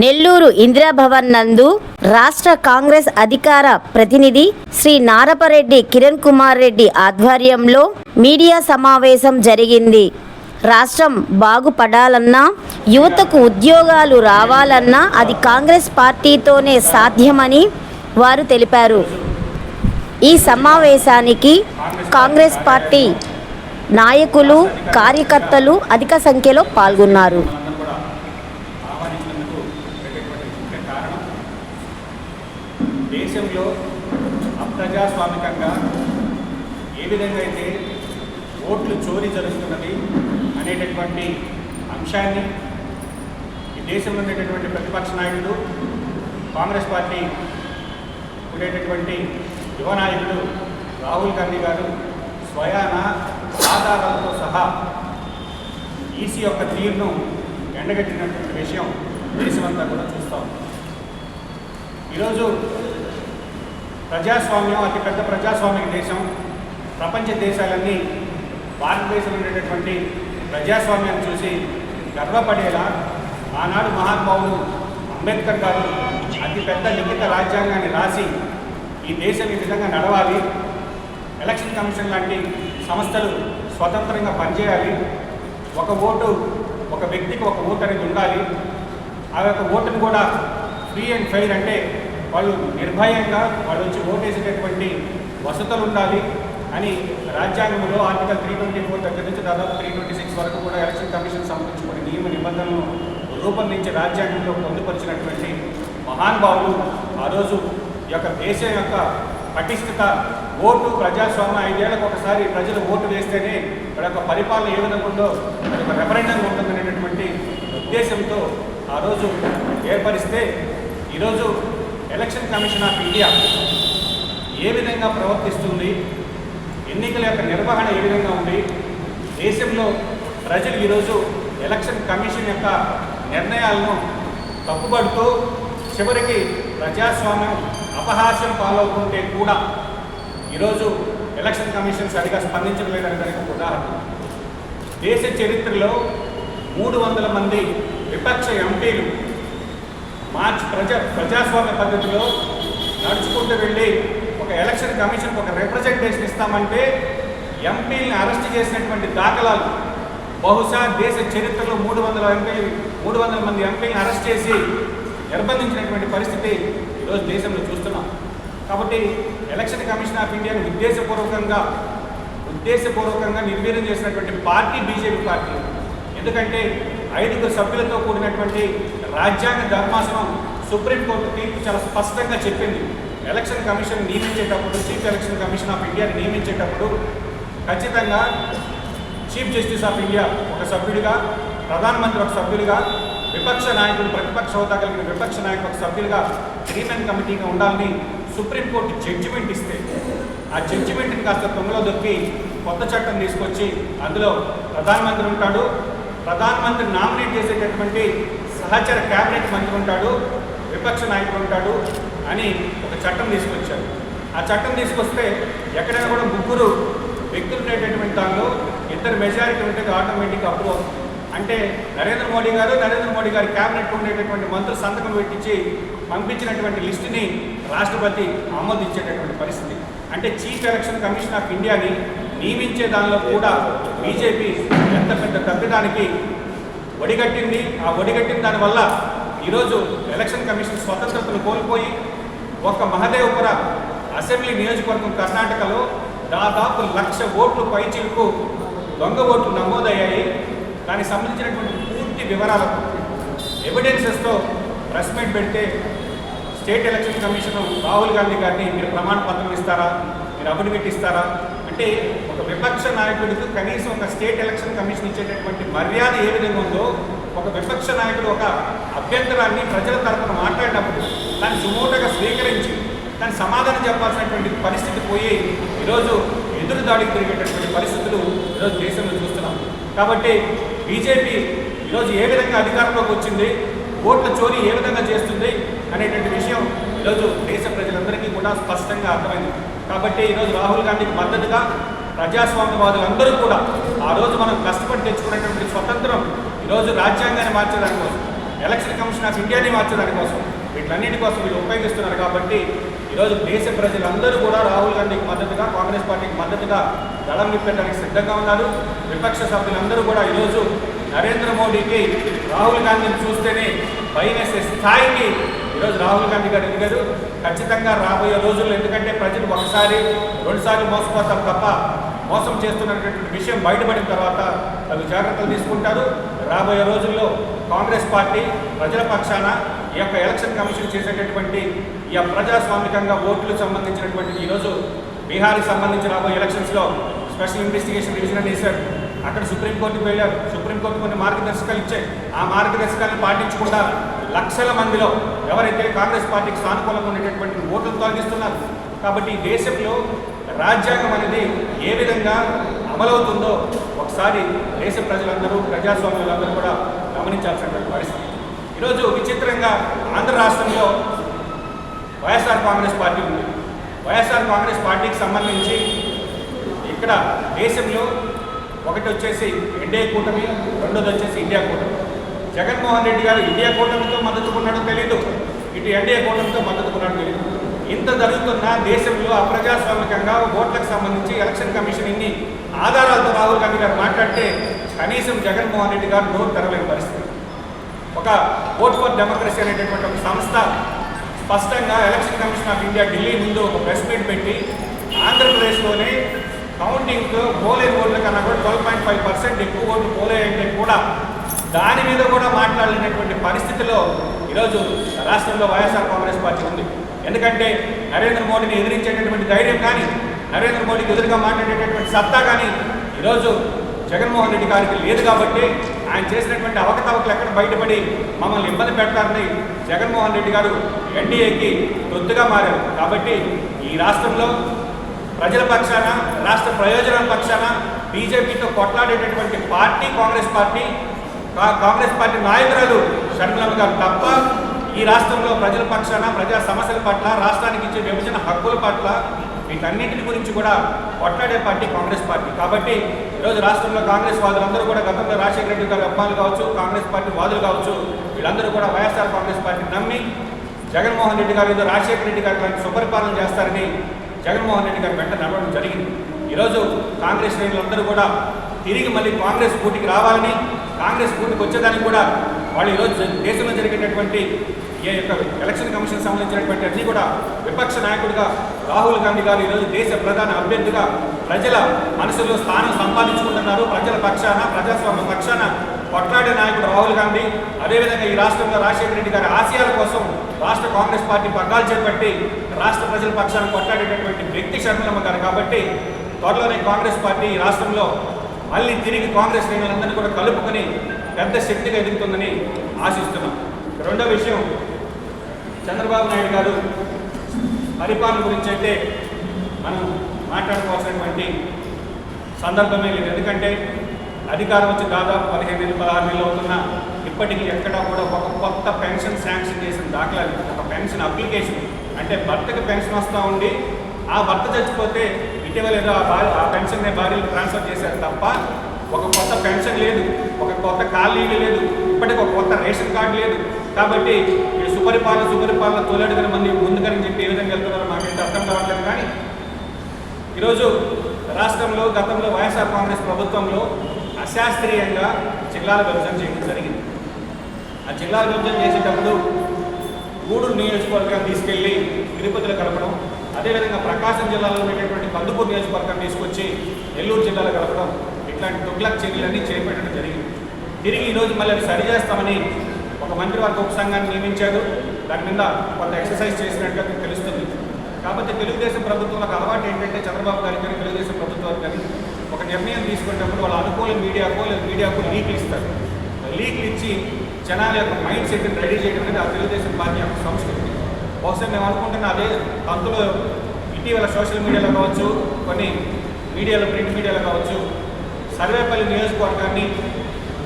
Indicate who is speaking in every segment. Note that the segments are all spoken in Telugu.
Speaker 1: నెల్లూరు ఇందిరాభవన్ నందు రాష్ట్ర కాంగ్రెస్ అధికార ప్రతినిధి శ్రీ నారపరెడ్డి కిరణ్ కుమార్ రెడ్డి ఆధ్వర్యంలో మీడియా సమావేశం జరిగింది. రాష్ట్రం బాగుపడాలన్నా యువతకు ఉద్యోగాలు రావాలన్నా అది కాంగ్రెస్ పార్టీతోనే సాధ్యమని వారు తెలిపారు. ఈ సమావేశానికి కాంగ్రెస్ పార్టీ నాయకులు కార్యకర్తలు అధిక సంఖ్యలో పాల్గొన్నారు.
Speaker 2: దేశంలో అప్రజాస్వామికంగా ఏ విధంగా అయితే ఓట్లు చోరీ జరుగుతున్నది అనేటటువంటి అంశాన్ని ఈ దేశంలో ఉండేటటువంటి ప్రతిపక్ష నాయకుడు కాంగ్రెస్ పార్టీ ఉండేటటువంటి యువ నాయకుడు రాహుల్ గాంధీ గారు స్వయాన ఆధారాలతో సహా ఈసీ యొక్క తీరును ఎండగట్టినటువంటి విషయం దేశమంతా కూడా చూస్తాం ఈరోజు ప్రజాస్వామ్యం అతిపెద్ద ప్రజాస్వామిక దేశం. ప్రపంచ దేశాలన్నీ భారతదేశంలో ఉండేటటువంటి ప్రజాస్వామ్యాన్ని చూసి గర్వపడేలా ఆనాడు మహానుభావుడు అంబేద్కర్ గారు అతిపెద్ద లిఖిత రాజ్యాంగాన్ని రాసి ఈ దేశం ఈ విధంగా నడవాలి. ఎలక్షన్ కమిషన్ లాంటి సంస్థలు స్వతంత్రంగా పనిచేయాలి. ఒక ఓటు ఒక వ్యక్తికి ఒక ఓటు అనేది ఉండాలి. ఆ యొక్క ఓటును కూడా ఫ్రీ అండ్ ఫెయిర్ అంటే వాళ్ళు నిర్భయంగా వాళ్ళు వచ్చి ఓటేసేటటువంటి వసతులు ఉండాలి అని రాజ్యాంగంలో ఆర్టికల్ త్రీ ట్వంటీ ఫోర్ దగ్గర నుంచి దాదాపు త్రీ ట్వంటీ సిక్స్ వరకు కూడా ఎలక్షన్ కమిషన్ సంబంధించి కొన్ని నియమ నిబంధనలను రూపొందించి రాజ్యాంగంలో పొందుపరిచినటువంటి మహానుభావులు ఆ రోజు ఈ యొక్క దేశం యొక్క పటిష్టత ఓటు ప్రజాస్వామ్య ఐదేళ్ళకు ఒకసారి ప్రజలు ఓటు వేస్తేనే ఇక్కడ యొక్క పరిపాలన ఏ విధంగా ఉందో అది ఒక రెఫరెండం ఉంటుందనేటటువంటి ఉద్దేశంతో ఆ రోజు ఏర్పరిస్తే ఈరోజు ఎలక్షన్ కమిషన్ ఆఫ్ ఇండియా ఏ విధంగా ప్రవర్తిస్తుంది? ఎన్నికల యొక్క నిర్వహణ ఏ విధంగా ఉంది? దేశంలో ప్రజలు ఈరోజు ఎలక్షన్ కమిషన్ యొక్క నిర్ణయాలను తప్పుపడుతూ చివరికి ప్రజాస్వామ్యం అపహాస్యం పాలవుతుంటే కూడా ఈరోజు ఎలక్షన్ కమిషన్ సరిగా స్పందించడం లేదని దానికి ఉదాహరణ. దేశ చరిత్రలో మూడు వందల మంది విపక్ష ఎంపీలు మార్చి ప్రజా ప్రజాస్వామ్య పద్ధతిలో నడుచుకుంటూ వెళ్ళి ఒక ఎలక్షన్ కమిషన్కి ఒక రిప్రజెంటేషన్ ఇస్తామంటే ఎంపీలను అరెస్ట్ చేసినటువంటి దాఖలాలు బహుశా దేశ చరిత్రలో మూడు వందల ఎంపీలు మూడు వందల మంది ఎంపీలను అరెస్ట్ చేసి నిర్బంధించినటువంటి పరిస్థితి ఈరోజు దేశంలో చూస్తున్నాం. కాబట్టి ఎలక్షన్ కమిషన్ ఆఫ్ ఇండియాను ఉద్దేశపూర్వకంగా ఉద్దేశపూర్వకంగా నిర్వీర్యం చేసినటువంటి పార్టీ బీజేపీ పార్టీ. ఎందుకంటే ఐదుగురు సభ్యులతో కూడినటువంటి రాజ్యాంగ ధర్మాసనం సుప్రీంకోర్టు తీర్పు చాలా స్పష్టంగా చెప్పింది. ఎలక్షన్ కమిషన్ నియమించేటప్పుడు చీఫ్ ఎలక్షన్ కమిషన్ ఆఫ్ ఇండియాని నియమించేటప్పుడు ఖచ్చితంగా చీఫ్ జస్టిస్ ఆఫ్ ఇండియా ఒక సభ్యుడిగా ప్రధానమంత్రి ఒక సభ్యుడిగా విపక్ష నాయకుడు ప్రతిపక్ష హోదా కలిగిన విపక్ష నాయకుడు ఒక సభ్యులుగా త్రీ కమిటీగా ఉండాలని సుప్రీంకోర్టు జడ్జిమెంట్ ఇస్తే ఆ జడ్జిమెంట్ని కాస్త తొంగలో దొక్కి కొత్త చట్టం తీసుకొచ్చి అందులో ప్రధానమంత్రి ఉంటాడు ప్రధానమంత్రి నామినేట్ చేసేటటువంటి సహచర క్యాబినెట్ మంత్రి ఉంటాడు విపక్ష నాయకుడు ఉంటాడు అని ఒక చట్టం తీసుకొచ్చారు. ఆ చట్టం తీసుకొస్తే ఎక్కడైనా కూడా ముగ్గురు వ్యక్తులు ఉండేటటువంటి దానిలో ఇద్దరు మెజారిటీ ఉంటే ఆటోమేటిక్ అప్రూవ్ అవుతుంది. అంటే నరేంద్ర మోడీ గారు నరేంద్ర మోడీ గారి క్యాబినెట్ ఉండేటటువంటి మంత్రులు సంతకం పెట్టించి పంపించినటువంటి లిస్టుని రాష్ట్రపతి ఆమోదించేటటువంటి పరిస్థితి. అంటే చీఫ్ ఎలక్షన్ కమిషన్ ఆఫ్ ఇండియాని నియమించే దానిలో కూడా బీజేపీ ఎంత పెద్ద తగ్గడానికి ఒడిగట్టింది. ఆ ఒడిగట్టిన దానివల్ల ఈరోజు ఎలక్షన్ కమిషన్ స్వతంత్రతను కోల్పోయి ఒక మహదేవపుర అసెంబ్లీ నియోజకవర్గం కర్ణాటకలో దాదాపు లక్ష ఓట్లు పైచిలకు దొంగ ఓట్లు నమోదయ్యాయి. దానికి సంబంధించినటువంటి పూర్తి వివరాలకు ఎవిడెన్సెస్తో ప్రెస్ మీట్ పెడితే state election commission Rahul Gandhi గారిని మీరు ప్రమాణ పత్రం ఇస్తారా? మీరు అఫిడవిట్ ఇస్తారా? అంటే విపక్ష నాయకుడికి కనీసం ఒక స్టేట్ ఎలక్షన్ కమిషన్ ఇచ్చేటటువంటి మర్యాద ఏ విధంగా ఉందో ఒక విపక్ష నాయకుడు ఒక అభ్యంతరాన్ని ప్రజల తరపున మాట్లాడినప్పుడు దాన్ని సుమోటగా స్వీకరించి దాన్ని సమాధానం చెప్పాల్సినటువంటి పరిస్థితి పోయి ఈరోజు ఎదురు దాడికి తిరిగేటటువంటి పరిస్థితులు ఈరోజు దేశంలో చూస్తున్నాం. కాబట్టి బీజేపీ ఈరోజు ఏ విధంగా అధికారంలోకి వచ్చింది ఓట్ల చోరీ ఏ విధంగా చేస్తుంది అనేటువంటి విషయం ఈరోజు దేశ ప్రజలందరికీ కూడా స్పష్టంగా అర్థమైంది. కాబట్టి ఈరోజు రాహుల్ గాంధీకి మద్దతుగా ప్రజాస్వామ్యవాదులందరూ కూడా ఆ రోజు మనం కష్టపడి తెచ్చుకున్నటువంటి స్వతంత్రం ఈరోజు రాజ్యాంగాన్ని మార్చడానికి కోసం ఎలక్షన్ కమిషన్ ఆఫ్ ఇండియాని మార్చడానికి కోసం వీటన్నిటి కోసం వీళ్ళు ఉపయోగిస్తున్నారు కాబట్టి ఈరోజు దేశ ప్రజలందరూ కూడా రాహుల్ గాంధీకి మద్దతుగా కాంగ్రెస్ పార్టీకి మద్దతుగా దళం నింపేయడానికి సిద్ధంగా ఉన్నారు. విపక్ష సభ్యులందరూ కూడా ఈరోజు నరేంద్ర మోడీకి రాహుల్ గాంధీని చూస్తేనే భయమేసే స్థాయికి ఈరోజు రాహుల్ గాంధీ గారు ఎదిగారు. ఖచ్చితంగా రాబోయే రోజుల్లో ఎందుకంటే ప్రజలు ఒకసారి రెండుసార్లు మోసపోతారు తప్ప మోసం చేస్తున్నటువంటి విషయం బయటపడిన తర్వాత తగు జాగ్రత్తలు తీసుకుంటారు. రాబోయే రోజుల్లో కాంగ్రెస్ పార్టీ ప్రజల పక్షాన ఈ యొక్క ఎలక్షన్ కమిషన్ చేసేటటువంటి ఈ యొక్క ప్రజాస్వామికంగా ఓట్లు సంబంధించినటువంటి ఈరోజు బీహార్కి సంబంధించి రాబోయే ఎలక్షన్స్లో స్పెషల్ ఇన్వెస్టిగేషన్ డివిజన్ అని వేశారు. అక్కడ సుప్రీంకోర్టుకు వెళ్ళారు. సుప్రీంకోర్టు కొన్ని మార్గదర్శకాలు ఇచ్చాయి. ఆ మార్గదర్శకాలను పాటించకుండా లక్షల మందిలో ఎవరైతే కాంగ్రెస్ పార్టీకి సానుకూలంగా ఉండేటటువంటి ఓట్లు తొలగిస్తున్నారు. కాబట్టి ఈ దేశంలో రాజ్యాంగం అనేది ఏ విధంగా అమలవుతుందో ఒకసారి దేశ ప్రజలందరూ ప్రజాస్వామ్యులందరూ కూడా గమనించాల్సినటువంటి పరిస్థితి. ఈరోజు విచిత్రంగా ఆంధ్ర రాష్ట్రంలో వైఎస్ఆర్ కాంగ్రెస్ పార్టీ ఉంది. వైఎస్ఆర్ కాంగ్రెస్ పార్టీకి సంబంధించి ఇక్కడ దేశంలో ఒకటి వచ్చేసి ఎన్డీఏ కూటమి రెండోది వచ్చేసి ఇండియా కూటమి. జగన్మోహన్ రెడ్డి గారు ఇండియా కూటమితో మద్దతు కొన్నాడో ఇటు ఎన్డీఏ కూటమితో మద్దతు కొన్నాడో ఇంత జరుగుతున్న దేశంలో అప్రజాస్వామికంగా ఓట్లకు సంబంధించి ఎలక్షన్ కమిషన్ ఇన్ని ఆధారాలతో రాహుల్ గాంధీ గారు మాట్లాడితే కనీసం జగన్మోహన్ రెడ్డి గారు నోరు తెరలేని పరిస్థితి. ఒక ఓట్ ఫర్ డెమోక్రసీ అనేటటువంటి ఒక సంస్థ స్పష్టంగా election commission of India Delhi ముందు ఒక ప్రెస్ మీట్ పెట్టి ఆంధ్రప్రదేశ్లోనే కౌంటింగ్లో పోలే ఓట్ల కన్నా కూడా ట్వెల్వ్ పాయింట్ ఫైవ్ పర్సెంట్ ఎక్కువ ఓట్లు పోలేయంటే కూడా దాని మీద కూడా మాట్లాడలేనటువంటి పరిస్థితిలో ఈరోజు రాష్ట్రంలో వైఎస్ఆర్ కాంగ్రెస్ పార్టీ ఉంది. ఎందుకంటే నరేంద్ర మోడీని ఎదిరించేటటువంటి ధైర్యం కానీ నరేంద్ర మోడీకి ఎదురుగా మాట్లాడేటటువంటి సత్తా కానీ ఈరోజు జగన్మోహన్ రెడ్డి గారికి లేదు కాబట్టి ఆయన చేసినటువంటి అవకతవకలు ఎక్కడ బయటపడి మమ్మల్ని ఇబ్బంది పెడతారని జగన్మోహన్ రెడ్డి గారు ఎన్డీఏకి తొత్తుగా మారారు. కాబట్టి ఈ రాష్ట్రంలో ప్రజల పక్షాన రాష్ట్ర ప్రయోజనాల పక్షాన బీజేపీతో కొట్లాడేటటువంటి party Congress party Congress party నాయకురాలు షర్మిలమ్మ గారు తప్ప ఈ రాష్ట్రంలో ప్రజల పక్షాన ప్రజా సమస్యల పట్ల రాష్ట్రానికి ఇచ్చే విభజన హక్కుల పట్ల వీటన్నింటిని గురించి కూడా కొట్లాడే పార్టీ కాంగ్రెస్ పార్టీ. కాబట్టి ఈరోజు రాష్ట్రంలో కాంగ్రెస్ వాదులందరూ కూడా గతంలో రాజశేఖర రెడ్డి గారి అబ్బాలు కావచ్చు కాంగ్రెస్ పార్టీ వాదులు కావచ్చు వీళ్ళందరూ కూడా వైఎస్ఆర్ కాంగ్రెస్ పార్టీ నమ్మి జగన్మోహన్ రెడ్డి గారు ఏదో రాజశేఖర రెడ్డి గారు లాంటి సుపరిపాలన చేస్తారని జగన్మోహన్ రెడ్డి గారి వెంట నడవడం జరిగింది. ఈరోజు కాంగ్రెస్ శ్రేణులందరూ కూడా తిరిగి మళ్ళీ కాంగ్రెస్ కూటికి రావాలని కాంగ్రెస్ కూటికి వచ్చేదానికి కూడా వాళ్ళు ఈరోజు దేశంలో జరిగేటటువంటి ఏ యొక్క ఎలక్షన్ కమిషన్ సంబంధించినటువంటి అన్నీ కూడా విపక్ష నాయకుడిగా రాహుల్ గాంధీ గారు ఈరోజు దేశ ప్రధాన అభ్యర్థిగా ప్రజల మనసులో స్థానం సంపాదించుకుంటున్నారు. ప్రజల పక్షాన ప్రజాస్వామ్య పక్షాన కొట్లాడే నాయకుడు రాహుల్ గాంధీ అదేవిధంగా ఈ రాష్ట్రంలో రాజశేఖర రెడ్డి గారి ఆశయాల కోసం రాష్ట్ర కాంగ్రెస్ పార్టీ పగ్గాలు చేపట్టి రాష్ట్ర ప్రజల పక్షాన కొట్లాడేటటువంటి వ్యక్తి షర్మిలమ్మ గారు కాబట్టి త్వరలోనే కాంగ్రెస్ పార్టీ ఈ రాష్ట్రంలో మళ్ళీ తిరిగి కాంగ్రెస్ నేతలందరినీ కూడా కలుపుకొని పెద్ద శక్తిగా ఎదుగుతుందని ఆశిస్తున్నాం. రెండో విషయం చంద్రబాబు నాయుడు గారు పరిపాలన గురించి అయితే మనం మాట్లాడుకోవాల్సినటువంటి సందర్భమే లేదు. ఎందుకంటే అధికారం వచ్చి దాదాపు పదిహేను నెలలు పదహారు నెలలు అవుతున్న ఇప్పటికీ ఎక్కడా కూడా ఒక కొత్త పెన్షన్ శాంక్షన్ చేసిన దాఖలాలు ఒక పెన్షన్ అప్లికేషన్. అంటే భర్తకి పెన్షన్ వస్తూ ఉండి ఆ భర్త చచ్చిపోతే ఇటీవల ఏదో ఆ భార్య ఆ పెన్షన్ని భార్యలు ట్రాన్స్ఫర్ చేశారు తప్ప ఒక కొత్త పెన్షన్ లేదు ఒక కొత్త ఖాళీలు లేదు ఇప్పటికి ఒక కొత్త రేషన్ కార్డు లేదు. కాబట్టి ఈ సుపరిపాలన సుపరిపాలన తోలేడుగల మంది ముందుకని చెప్పి ఏ విధంగా వెళ్తున్నారో మాకైతే అర్థం కావట్లేదు. కానీ ఈరోజు రాష్ట్రంలో గతంలో వైఎస్ఆర్ కాంగ్రెస్ ప్రభుత్వంలో అశాస్త్రీయంగా జిల్లాల విభజన చేయడం జరిగింది. ఆ జిల్లాల విభజన చేసేటప్పుడు గూడూరు నియోజకవర్గాన్ని తీసుకెళ్ళి తిరుపతిలో కలపడం అదేవిధంగా ప్రకాశం జిల్లాలో ఉండేటటువంటి కందుకూరు నియోజకవర్గాన్ని తీసుకొచ్చి నెల్లూరు జిల్లాలో కలపడం ఇట్లాంటి తుగ్లక్ చర్యలన్నీ చేపట్టడం జరిగింది. తిరిగి ఈరోజు మళ్ళీ అది సరిచేస్తామని ఒక మంత్రివర్గ ఉపసంఘాన్ని నియమించారు. దాని మీద కొంత ఎక్సర్సైజ్ చేసినట్టుగా తెలుస్తుంది. కాకపోతే తెలుగుదేశం ప్రభుత్వంలో అలవాటు ఏంటంటే చంద్రబాబు గారికి కానీ తెలుగుదేశం ప్రభుత్వానికి కానీ ఒక నిర్ణయం తీసుకునేటప్పుడు వాళ్ళ అనుకూల మీడియాకు లేదా మీడియాకు లీక్లు ఇస్తారు. లీక్లు ఇచ్చి జనాల యొక్క మైండ్ సెట్ని రెడీ చేయడం అనేది ఆ తెలుగుదేశం పార్టీ యొక్క సంస్కృతి. బహుశా మేము అనుకుంటున్న అదే అందులో ఇటీవల సోషల్ మీడియాలో కావచ్చు కొన్ని మీడియాలో ప్రింట్ మీడియాలో కావచ్చు సర్వేపల్లి నియోజకవర్గాన్ని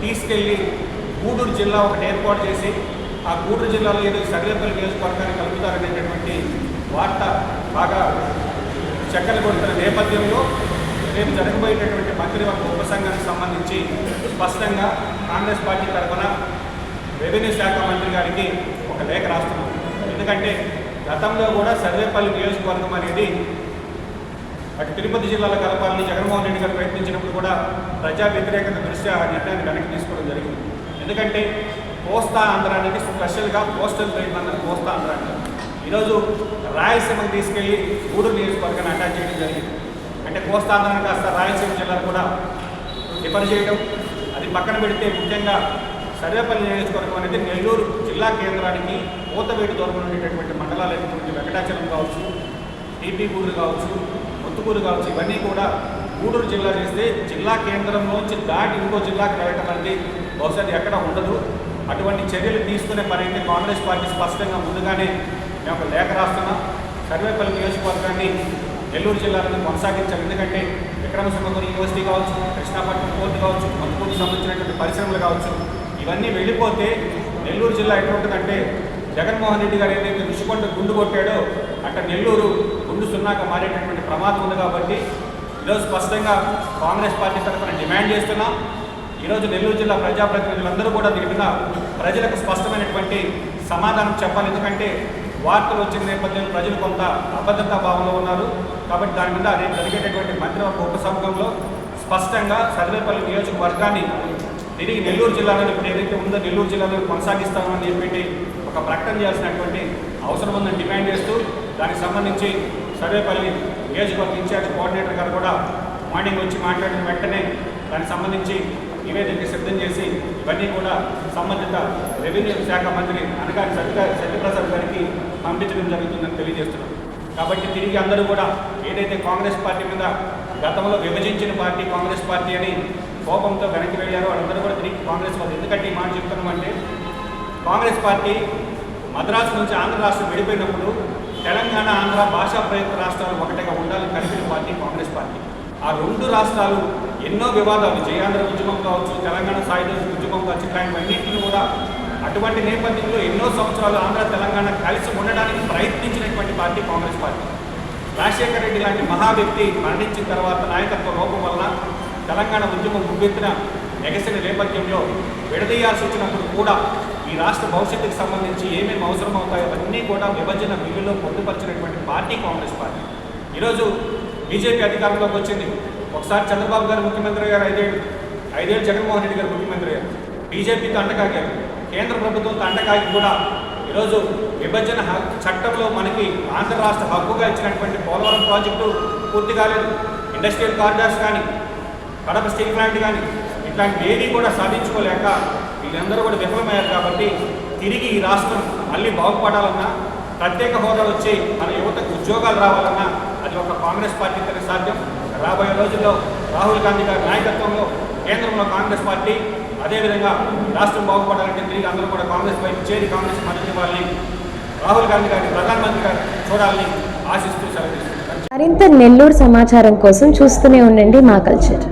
Speaker 2: తీసుకెళ్ళి గూడూరు జిల్లా ఒకటి ఏర్పాటు చేసి ఆ గూడూరు జిల్లాలో ఏదో సర్వేపల్లి నియోజకవర్గాన్ని కలుపుతారనేటటువంటి వార్త బాగా చక్కలు కొడుతున్న నేపథ్యంలో రేపు జరగబోయేటటువంటి మంత్రివర్గ ఉపసంఘానికి సంబంధించి స్పష్టంగా కాంగ్రెస్ పార్టీ తరఫున రెవెన్యూ శాఖ మంత్రి గారికి ఒక లేఖ రాస్తున్నాం. ఎందుకంటే గతంలో కూడా సర్వేపల్లి నియోజకవర్గం అనేది అటు తిరుపతి జిల్లాలో కలపాలని జగన్మోహన్ రెడ్డి గారు ప్రయత్నించినప్పుడు కూడా ప్రజా వ్యతిరేకత దృష్ట్యా ఆ నిర్ణయాన్ని వెనక్కి తీసుకోవడం జరిగింది. ఎందుకంటే కోస్తా ఆంధ్ర అనేది స్పెషల్గా కోస్టల్ ట్రైన్ అన్నది కోస్తా ఆంధ్ర అంటారు ఈరోజు రాయలసీమకు తీసుకెళ్ళి గూడూరు నియోజకవర్గాన్ని అటాచ్ చేయడం జరిగింది. అంటే కోస్తా ఆంధ్రాన్ని కాస్త రాయలసీమ జిల్లాను కూడా రిఫర్ చేయడం అది పక్కన పెడితే ముఖ్యంగా సర్వేపల్లి నియోజకవర్గం అనేది నెల్లూరు జిల్లా కేంద్రానికి కోతవేటి దూరం ఉండేటటువంటి మండలాలైనటువంటి వెంకటాచలం కావచ్చు టీపీ గూడూరు కావచ్చు ముత్తుకూరు కావచ్చు. ఇవన్నీ కూడా గూడూరు జిల్లా చేస్తే జిల్లా కేంద్రంలోంచి దాటి ఇంకో జిల్లాకి వెళ్ళటం అనేది బహుశా ఎక్కడ ఉండదు. అటువంటి చర్యలు తీసుకునే పని అయితే కాంగ్రెస్ పార్టీ స్పష్టంగా ముందుగానే మేము ఒక లేఖ రాస్తున్నాం. సర్వేపల్లి నియోజకవర్గాన్ని నెల్లూరు జిల్లాలో కొనసాగించాలి. ఎందుకంటే విక్రమసింహపురి యూనివర్సిటీ కావచ్చు కృష్ణాపట్నం పోర్టు కావచ్చు మత్తుకూరుకు సంబంధించినటువంటి పరిశ్రమలు కావచ్చు ఇవన్నీ వెళ్ళిపోతే నెల్లూరు జిల్లా ఎటువంటిదంటే జగన్మోహన్ రెడ్డి గారు ఏదైతే ఋషికొండ గుండు కొట్టాడో అక్కడ నెల్లూరు రెండు సున్నాగా మారేటటువంటి ప్రమాదం ఉంది కాబట్టి ఈరోజు స్పష్టంగా కాంగ్రెస్ పార్టీ తరఫున డిమాండ్ చేస్తున్నాం. ఈరోజు నెల్లూరు జిల్లా ప్రజాప్రతినిధులందరూ కూడా దీని మీద ప్రజలకు స్పష్టమైనటువంటి సమాధానం చెప్పాలి. ఎందుకంటే వార్తలు వచ్చిన నేపథ్యంలో ప్రజలు కొంత అభద్రతా భావంలో ఉన్నారు. కాబట్టి దాని మీద రేపు జరిగేటటువంటి మంత్రివర్గ ఉపసంఘంలో స్పష్టంగా సర్వేపల్లి నియోజకవర్గాన్ని తిరిగి నెల్లూరు జిల్లాలో ఇప్పుడు ఏదైతే ఉందో నెల్లూరు జిల్లాలో కొనసాగిస్తామని చెప్పి ఒక ప్రకటన చేయాల్సినటువంటి అవసరం ఉందని డిమాండ్ చేస్తూ దానికి సంబంధించి సర్వేపల్లి నియోజకవర్గ ఇన్ఛార్జ్ కోఆర్డినేటర్ గారు కూడా మార్నింగ్ వచ్చి మాట్లాడిన వెంటనే దానికి సంబంధించి నివేదిక సిద్ధం చేసి ఇవన్నీ కూడా సంబంధిత రెవెన్యూ శాఖ మంత్రి అనగారి సత్య సత్యప్రసాద్ గారికి పంపించడం జరుగుతుందని తెలియజేస్తున్నాం. కాబట్టి తిరిగి అందరూ కూడా ఏదైతే కాంగ్రెస్ పార్టీ మీద గతంలో విభజించిన పార్టీ కాంగ్రెస్ పార్టీ అని కోపంతో వెనక్కి వెళ్ళారో వాళ్ళందరూ కూడా తిరిగి కాంగ్రెస్ పార్టీ ఎందుకంటే ఈ మాట చెప్తున్నామంటే కాంగ్రెస్ పార్టీ మద్రాసు నుంచి ఆంధ్ర రాష్ట్రం విడిపోయినప్పుడు తెలంగాణ ఆంధ్ర భాషా ప్రయుక్త రాష్ట్రాలు ఒకటిగా ఉండాలని కలిపిన పార్టీ కాంగ్రెస్ పార్టీ. ఆ రెండు రాష్ట్రాలు ఎన్నో వివాదాలు జయాంధ్ర ఉద్యమం కావచ్చు తెలంగాణ సాయుధ ఉద్యమం కావచ్చు ఇట్లాంటివన్నింటినీ కూడా అటువంటి నేపథ్యంలో ఎన్నో సంవత్సరాలు ఆంధ్ర తెలంగాణ కలిసి ఉండడానికి ప్రయత్నించినటువంటి పార్టీ కాంగ్రెస్ పార్టీ. రాజశేఖర రెడ్డి లాంటి మహా వ్యక్తి మరణించిన తర్వాత నాయకత్వ లోపం వల్ల తెలంగాణ ఉద్యమం ఉవ్వెత్తిన ఎగసిన నేపథ్యంలో విడదీయాల్సి వచ్చినప్పుడు కూడా ఈ రాష్ట్ర భవిష్యత్తుకు సంబంధించి ఏమేమి అవసరం అవుతాయో అవన్నీ కూడా విభజన బిల్లులో పొందుపరిచినటువంటి పార్టీ కాంగ్రెస్ పార్టీ. ఈరోజు బీజేపీ అధికారంలోకి వచ్చింది. ఒకసారి చంద్రబాబు గారు ముఖ్యమంత్రి గారు ఐదేళ్ళు. ఐదేళ్ళు జగన్మోహన్ రెడ్డి గారు ముఖ్యమంత్రి గారు బీజేపీతో అంటకాగారు కేంద్ర ప్రభుత్వంతో అంటకాగి కూడా ఈరోజు విభజన చట్టంలో మనకి ఆంధ్ర రాష్ట్ర హక్కుగా ఇచ్చినటువంటి పోలవరం ప్రాజెక్టు పూర్తి కాలేదు. ఇండస్ట్రియల్ కారిడార్స్ కానీ కడప స్టీల్ ప్లాంట్ కానీ ఇట్లాంటివి ఏవి కూడా సాధించుకోలేక వీళ్ళందరూ కూడా విఫలమయ్యారు కాబట్టి తిరిగి ఈ రాష్ట్రం మళ్ళీ బాగుపడాలన్నా ప్రత్యేక హోదా వచ్చి మన యువతకు ఉద్యోగాలు రావాలన్నా అది ఒక కాంగ్రెస్ పార్టీతోనే సాధ్యం. రాబోయే రోజుల్లో రాహుల్ గాంధీ గారి నాయకత్వంలో కేంద్రంలో కాంగ్రెస్ పార్టీ అదేవిధంగా రాష్ట్రం బాగుపడాలంటే తిరిగి అందరూ కూడా కాంగ్రెస్ వైపు చేరి కాంగ్రెస్ మద్దతు ఇవ్వాలని రాహుల్ గాంధీ గారిని ప్రధానమంత్రి గారు చూడాలని ఆశిస్తూ సెలవు
Speaker 3: మరింత నెల్లూరు సమాచారం కోసం చూస్తూనే ఉండండి మా కల్చర్.